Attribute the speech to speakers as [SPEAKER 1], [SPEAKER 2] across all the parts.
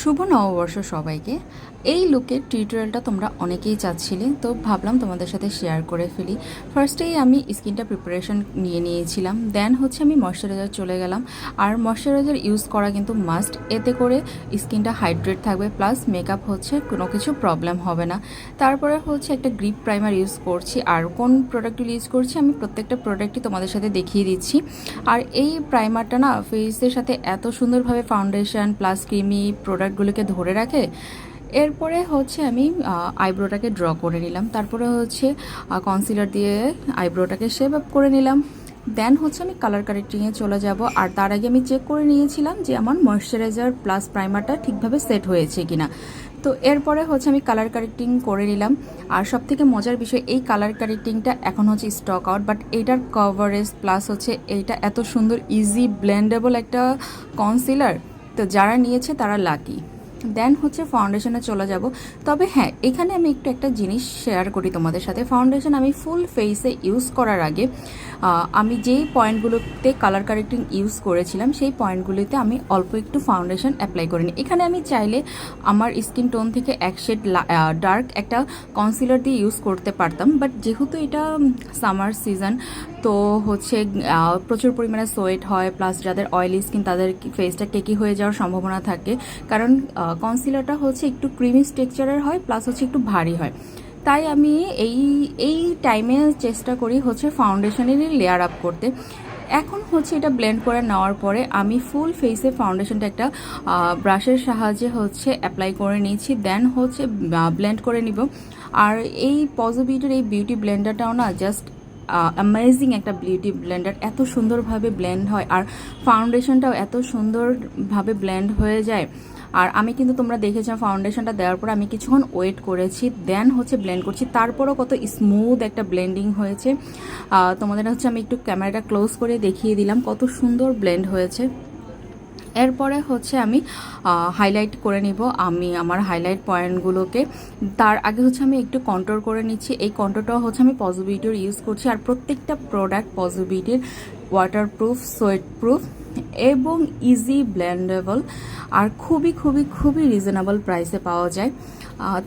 [SPEAKER 1] শুভ নববর্ষ সবাইকে। এই লুকের টিউটোরিয়ালটা তোমরা অনেকেই চাচ্ছিলে, তো ভাবলাম তোমাদের সাথে শেয়ার করে ফেলি। ফার্স্টেই আমি স্কিনটা প্রিপারেশন নিয়ে নিয়েছিলাম দেন হচ্ছে আমি ময়শ্চারাইজার চলে গেলাম। আর ময়শ্চারাইজার ইউজ করা কিন্তু মাস্ট এতে করে স্কিনটা হাইড্রেট থাকবে প্লাস মেকআপ হচ্ছে কোনো কিছু প্রবলেম হবে না। তারপরে হচ্ছে একটা গ্রিপ প্রাইমার ইউজ করছি, আর কোন প্রোডাক্টগুলো ইউজ করছি আমি প্রত্যেকটা প্রোডাক্টই তোমাদের সাথে দেখিয়ে দিচ্ছি। আর এই প্রাইমারটা না ফেসের সাথে এত সুন্দরভাবে ফাউন্ডেশন প্লাস ক্রিমি প্রোডাক্টগুলোকে ধরে রাখে। এরপরে হচ্ছে আমি আইব্রোটাকে ড্র করে নিলাম। তারপরে হচ্ছে কনসিলার দিয়ে আইব্রোটাকে শেপ আপ করে নিলাম। দেন হচ্ছে আমি কালার কারেক্টিংয়ে চলে যাব। আর তার আগে আমি চেক করে নিয়েছিলাম যে আমার ময়শ্চারাইজার প্লাস প্রাইমারটা ঠিকভাবে সেট হয়েছে কিনা। তো এরপরে হচ্ছে আমি কালার কারেক্টিং করে নিলাম। আর সব থেকে মজার বিষয়, এই কালার কারেক্টিংটা এখন হচ্ছে স্টক আউট বাট এইটার কভারেজ প্লাস হচ্ছে এইটা এত সুন্দর ইজি ব্লেন্ডেবল একটা কনসিলার তো যারা নিয়েছে তারা লাকি দেন হচ্ছে ফাউন্ডেশনে চলে যাব। তবে হ্যাঁ এখানে আমি একটু একটা জিনিস শেয়ার করি তোমাদের সাথে। ফাউন্ডেশন আমি ফুল ফেসে ইউজ করার আগে আমি যেই পয়েন্টগুলোতে কালার কারেক্টিং ইউজ করেছিলাম, সেই পয়েন্টগুলিতে আমি অল্প একটু ফাউন্ডেশন অ্যাপ্লাই করে নিই। এখানে আমি চাইলে আমার স্কিন টোন থেকে এক শেড ডার্ক একটা কনসিলার দিয়ে ইউজ করতে পারতাম। বাট যেহেতু এটা সামার সিজন তো হচ্ছে প্রচুর পরিমাণে সোয়েট হয়, প্লাস যাদের অয়েলি স্কিন তাদের ফেসটা কেকি হয়ে যাওয়ার সম্ভাবনা থাকে। কারণ কনসিলারটা হচ্ছে একটু ক্রিমি স্ট্রাকচারের হয়, প্লাস হচ্ছে একটু ভারী হয়। তাই আমি এই এই টাইমে চেষ্টা করি হচ্ছে ফাউন্ডেশনেরই লেয়ার আপ করতে। এখন হচ্ছে এটা ব্লেন্ড করে নেওয়ার পরে আমি ফুল ফেসে ফাউন্ডেশনটা একটা ব্রাশের সাহায্যে হচ্ছে অ্যাপ্লাই করে নিয়েছি দেন হচ্ছে ব্লেন্ড করে নিব। আর এই পজিবিটির এই বিউটি ব্লেন্ডারটাও না জাস্ট অ্যামেজিং একটা বিউটি ব্লেন্ডার এত সুন্দরভাবে ব্লেন্ড হয় আর ফাউন্ডেশনটাও এত সুন্দরভাবে ব্লেন্ড হয়ে যায়। আর আমি কিন্তু তোমরা দেখেছ ফাউন্ডেশনটা দেওয়ার পর আমি কিছুক্ষণ ওয়েট করেছি দেন হচ্ছে ব্লেন্ড করছি। তারপরও কত স্মুথ একটা ব্লেন্ডিং হয়েছে। তোমাদের হচ্ছে আমি একটু ক্যামেরাটা ক্লোজ করে দেখিয়ে দিলাম কত সুন্দর ব্লেন্ড হয়েছে। এরপরে হচ্ছে আমি হাইলাইট করে নিব। আমি আমার হাইলাইট পয়েন্টগুলোকে তার আগে হচ্ছে আমি একটু কন্ট্রোল করে নিচ্ছি। এই কন্ট্রোলটাও হচ্ছে আমি পজিবিলিটির ইউজ করছি আর প্রত্যেকটা প্রোডাক্ট পজিবিলিটির ওয়াটারপ্রুফ সোয়েট প্রুফ এবং ইজি ব্ল্যান্ডেবল আর খুবই খুবই খুবই রিজনেবল প্রাইসে পাওয়া যায়।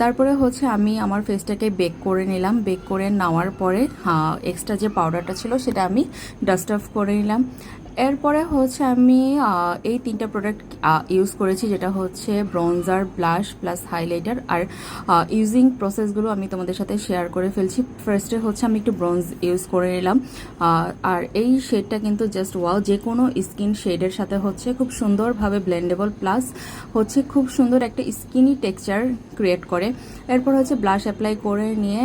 [SPEAKER 1] তারপরে হচ্ছে আমি আমার ফেসটাকে বেক করে নিলাম। বেক করে নেওয়ার পরে এক্সট্রা যে পাউডারটা ছিল সেটা আমি ডাস্ট অফ করে নিলাম। এরপরে হচ্ছে আমি এই তিনটা প্রোডাক্ট ইউজ করেছি, যেটা হচ্ছে ব্রঞ্জার ব্লাশ প্লাস হাইলাইটার আর ইউজিং প্রসেসগুলো আমি তোমাদের সাথে শেয়ার করে ফেলছি। ফার্স্টে হচ্ছে আমি একটু ব্রঞ্জ ইউজ করে নিলাম। আর এই শেডটা কিন্তু জাস্ট ওয়াও যে কোনো স্কিন শেডের সাথে হচ্ছে খুব সুন্দরভাবে ব্লেন্ডেবল প্লাস হচ্ছে খুব সুন্দর একটা স্কিনি টেক্সচার ক্রিয়েট করে। এরপর হচ্ছে ব্লাশ অ্যাপ্লাই করে নিয়ে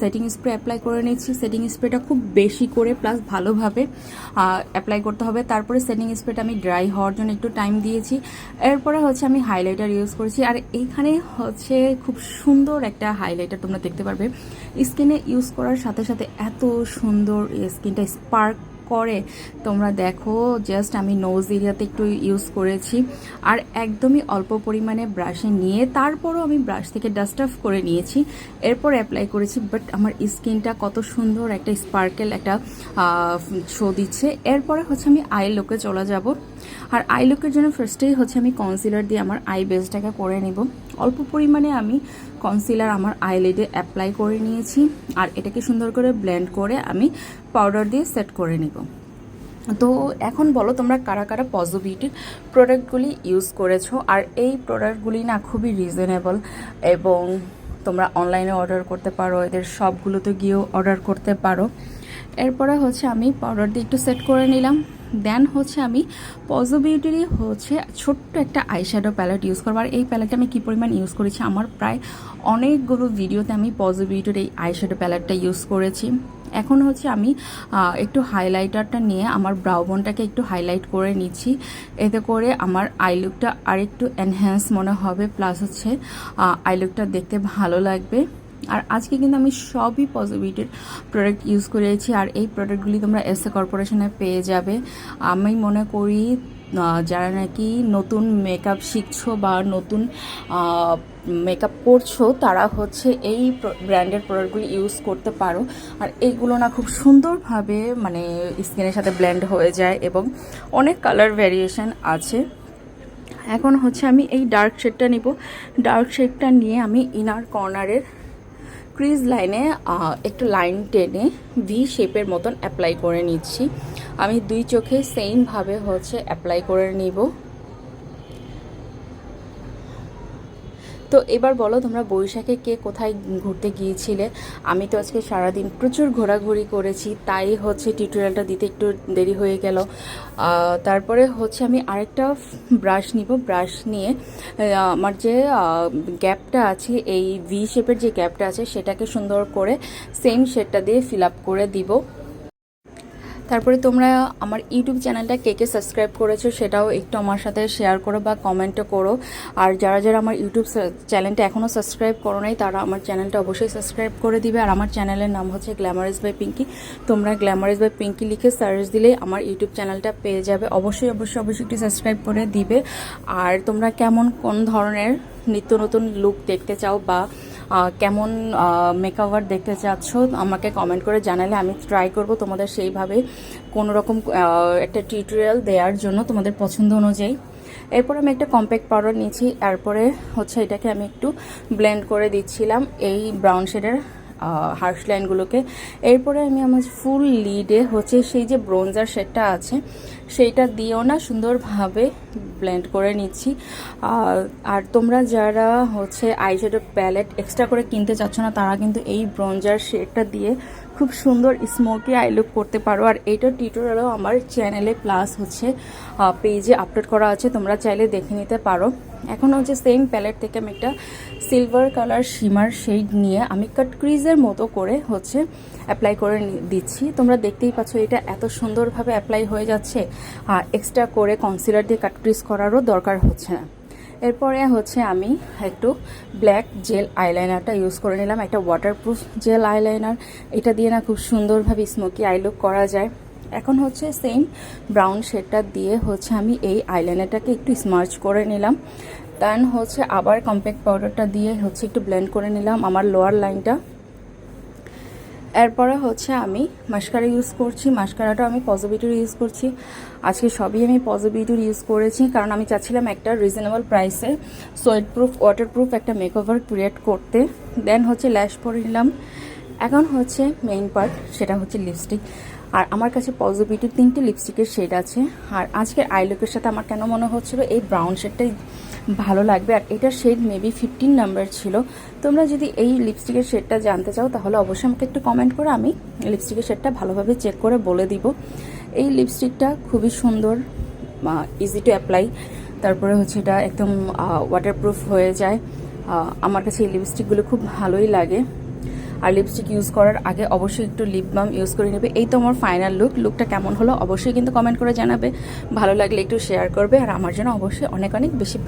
[SPEAKER 1] সেটিং স্প্রে অ্যাপ্লাই করে নিচ্ছি। সেটিং স্প্রেটা খুব বেশি করে প্লাস ভালোভাবে অ্যাপ্লাই করতে হবে। তারপরে সেটিং স্প্রেটা আমি ড্রাই হওয়ার জন্য একটু টাইম দিয়েছি। এরপরে হচ্ছে আমি হাইলাইটার ইউজ করেছি। আর এইখানে হচ্ছে খুব সুন্দর একটা হাইলাইটার তোমরা দেখতে পারবে। স্কিনে ইউজ করার সাথে সাথে এত সুন্দর স্কিনটা স্পার্ক করে। তোমরা দেখো জাস্ট আমি নোজ এরিয়াতে একটু ইউজ করেছি। আর একদমই অল্প পরিমাণে ব্রাশে নিয়ে তারপরও আমি ব্রাশ থেকে ডাস্ট অফ করে নিয়েছি। এরপর অ্যাপ্লাই করেছি বাট আমার স্কিনটা কত সুন্দর একটা স্পার্কেল একটা শো দিচ্ছে। এরপরে হচ্ছে আমি আই লুকে চলে যাব। আর আই লুকের জন্য ফার্স্টেই হচ্ছে আমি কনসিলার দিয়ে আমার আই বেসটাকে করে নেব। অল্প পরিমাণে আমি কনসিলার আমার আইলিডে অ্যাপ্লাই করে নিয়েছি। আর এটাকে সুন্দর করে ব্লেন্ড করে আমি পাউডার দিয়ে সেট করে নেব। তো এখন বলো তোমরা কারা কারা পজিবিলিটির প্রোডাক্টগুলি ইউজ করেছ? আর এই প্রোডাক্টগুলি না খুবই রিজনেবল এবং তোমরা অনলাইনে অর্ডার করতে পারো, এদের সবগুলোতে গিয়েও অর্ডার করতে পারো। এরপরে হচ্ছে আমি পাউডার দিয়ে একটু সেট করে নিলাম। দেন হচ্ছে আমি পজিবিলিটিরই হচ্ছে ছোট্ট একটা আইশ্যাডো প্যালেট ইউজ করব। আর এই প্যালেটটা আমি কী পরিমাণ ইউজ করেছি? আমার প্রায় অনেকগুলো ভিডিওতে আমি পজিবিলিটির এই আইশ্যাডো প্যালেটটা ইউজ করেছি। এখন হচ্ছে আমি একটু হাইলাইটারটা নিয়ে আমার ব্রাউ বোনটাকে একটু হাইলাইট করে নিচ্ছি। এতে করে আমার আই লুকটা আরেকটু এনহ্যান্স মনে হবে। প্লাস হচ্ছে আই লুকটা দেখতে ভালো লাগবে। আর আজকে কিন্তু আমি সবই পজিটিভিটির প্রোডাক্ট ইউজ করেছি, আর এই প্রোডাক্টগুলি তোমরা এস এ কর্পোরেশনে পেয়ে যাবে। আমি মনে করি যারা নাকি নতুন মেকআপ শিখছো বা নতুন মেকআপ করছ, তারা হচ্ছে এই ব্র্যান্ডের প্রোডাক্টগুলি ইউজ করতে পারো। আর এইগুলো না খুব সুন্দরভাবে মানে স্কিনের সাথে ব্লেন্ড হয়ে যায় এবং অনেক কালার ভ্যারিয়েশন আছে। এখন হচ্ছে আমি এই ডার্ক শেডটা নিব। ডার্ক শেডটা নিয়ে আমি ইনার কর্নারের ক্রিজ লাইনে একটু লাইন টেনে ভি শেপের মতন অ্যাপ্লাই করে নিচ্ছি। আমি দুই চোখে সেমভাবে হচ্ছে অ্যাপ্লাই করে নিব। তো এবার বলো তোমরা বৈশাখে কে কোথায় ঘুরতে গিয়েছিলে? আমি তো আজকে সারাদিন প্রচুর ঘোরাঘুরি করেছি, তাই হচ্ছে টিউটোরিয়ালটা দিতে একটু দেরি হয়ে গেল। তারপরে হচ্ছে আমি আরেকটা ব্রাশ নিব। ব্রাশ নিয়ে আমার যে গ্যাপটা আছে, এই ভি শেপের যে গ্যাপটা আছে, সেটাকে সুন্দর করে সেম শেডটা দিয়ে ফিল আপ করে দিব। তারপরে তোমরা আমার ইউটিউব চ্যানেলটা কে কে সাবস্ক্রাইব করেছ সেটাও একটু আমার সাথে শেয়ার করো বা কমেন্টও করো। আর যারা যারা আমার ইউটিউব চ্যানেলটা এখনও সাবস্ক্রাইব করো নাই, তারা আমার চ্যানেলটা অবশ্যই সাবস্ক্রাইব করে দিবে। আর আমার চ্যানেলের নাম হচ্ছে গ্ল্যামারাইজ বাই পিঙ্কি তোমরা গ্ল্যামারাইজ বাই পিঙ্কি লিখে সার্চ দিলেই আমার ইউটিউব চ্যানেলটা পেয়ে যাবে। অবশ্যই অবশ্যই অবশ্যই একটু সাবস্ক্রাইব করে দিবে। আর তোমরা কেমন, কোন ধরনের নিত্য নতুন লুক দেখতে চাও বা কেমন মেকওভার দেখতে চাচ্ছ, আমাকে কমেন্ট করে জানালে আমি ট্রাই করব তোমাদের সেইভাবে কোনোরকম একটা টিউটোরিয়াল দেওয়ার জন্য তোমাদের পছন্দ অনুযায়ী। এরপর আমি একটা কম্প্যাক্ট পাউডার নিয়েছি, এরপরে হচ্ছে এটাকে আমি একটু ব্লেন্ড করে দিচ্ছিলাম, এই ব্রাউন শেডের হার্শ লাইনগুলোকে এরপরে আমি আমার ফুল লিডে হচ্ছে সেই যে ব্রোঞ্জার শেডটা আছে, সেইটা দিয়েও না সুন্দরভাবে ব্লেন্ড করে নিচ্ছি। আর- তোমরা যারা হচ্ছে আইশ্যাডো প্যালেট এক্সট্রা করে কিনতে চাচ্ছ না, তারা কিন্তু এই ব্রোঞ্জার শেডটা দিয়ে খুব সুন্দর স্মোকি আই লুক করতে পারো। আর এইটার টিউটোরিয়ালও আমার চ্যানেলে প্লাস হচ্ছে পেজে আপলোড করা আছে, তোমরা চাইলে দেখে নিতে পারো। এখন হচ্ছে সেম প্যালেট থেকে আমি একটা সিলভার কালার শিমার শেড নিয়ে আমি কাট ক্রিজের মতো করে হচ্ছে অ্যাপ্লাই করে দিচ্ছি। তোমরা দেখতেই পাচ্ছ এটা এত সুন্দরভাবে অ্যাপ্লাই হয়ে যাচ্ছে আর এক্সট্রা করে কনসিলার দিয়ে কাট ক্রিজ করারও দরকার হচ্ছে না। এরপরে হচ্ছে আমি একটু ব্ল্যাক জেল আইলাইনারটা ইউজ করে নিলাম, একটা ওয়াটারপ্রুফ জেল আইলাইনার এটা দিয়ে না খুব সুন্দরভাবে স্মোকি আই লুক করা যায়। এখন হচ্ছে সেম ব্রাউন শেডটা দিয়ে হচ্ছে আমি এই আইলাইনারটাকে একটু স্মার্চ করে নিলাম। দেন হচ্ছে আবার কম্প্যাক্ট পাউডারটা দিয়ে হচ্ছে একটু ব্লেন্ড করে নিলাম আমার লোয়ার লাইনটা এরপরে হচ্ছে আমি মাস্কারা ইউজ করছি। মাস্কারাটা আমি পজিটিভ ইউজ করছি। আজকে সবই আমি পজিটিভ ইউজ করেছি। কারণ আমি চাচ্ছিলাম একটা রিজনেবল প্রাইসে সোয়েট প্রুফ ওয়াটারপ্রুফ একটা মেকওভার ক্রিয়েট করতে। দেন হচ্ছে ল্যাশ পরে নিলাম। এখন হচ্ছে মেইন পার্ট সেটা হচ্ছে লিপস্টিক আর আমার কাছে পজিটিভ তিনটে লিপস্টিকের শেড আছে। আর আজকের আই লুকের সাথে আমার কেন মনে হচ্ছিল, এই ব্রাউন শেডটাই ভালো লাগবে। আর এটার শেড মেবি ফিফটিন নাম্বার ছিল। তোমরা যদি এই লিপস্টিকের শেডটা জানতে চাও, তাহলে অবশ্যই আমাকে একটু কমেন্ট করে আমি লিপস্টিকের শেডটা ভালোভাবে চেক করে বলে দিব। এই লিপস্টিকটা খুবই সুন্দর ইজি টু অ্যাপ্লাই তারপরে হচ্ছে এটা একদম ওয়াটারপ্রুফ হয়ে যায়। আমার কাছে এই লিপস্টিকগুলো খুব ভালোই লাগে। আর লিপস্টিক ইউজ করার আগে অবশ্যই একটু লিপ বাম ইউজ করে নেবে। এই তো আমার ফাইনাল লুক লুকটা কেমন হলো অবশ্যই কিন্তু কমেন্ট করে জানাবে। ভালো লাগলে একটু শেয়ার করবে। আর আমার জন্য অবশ্যই অনেক অনেক বেশি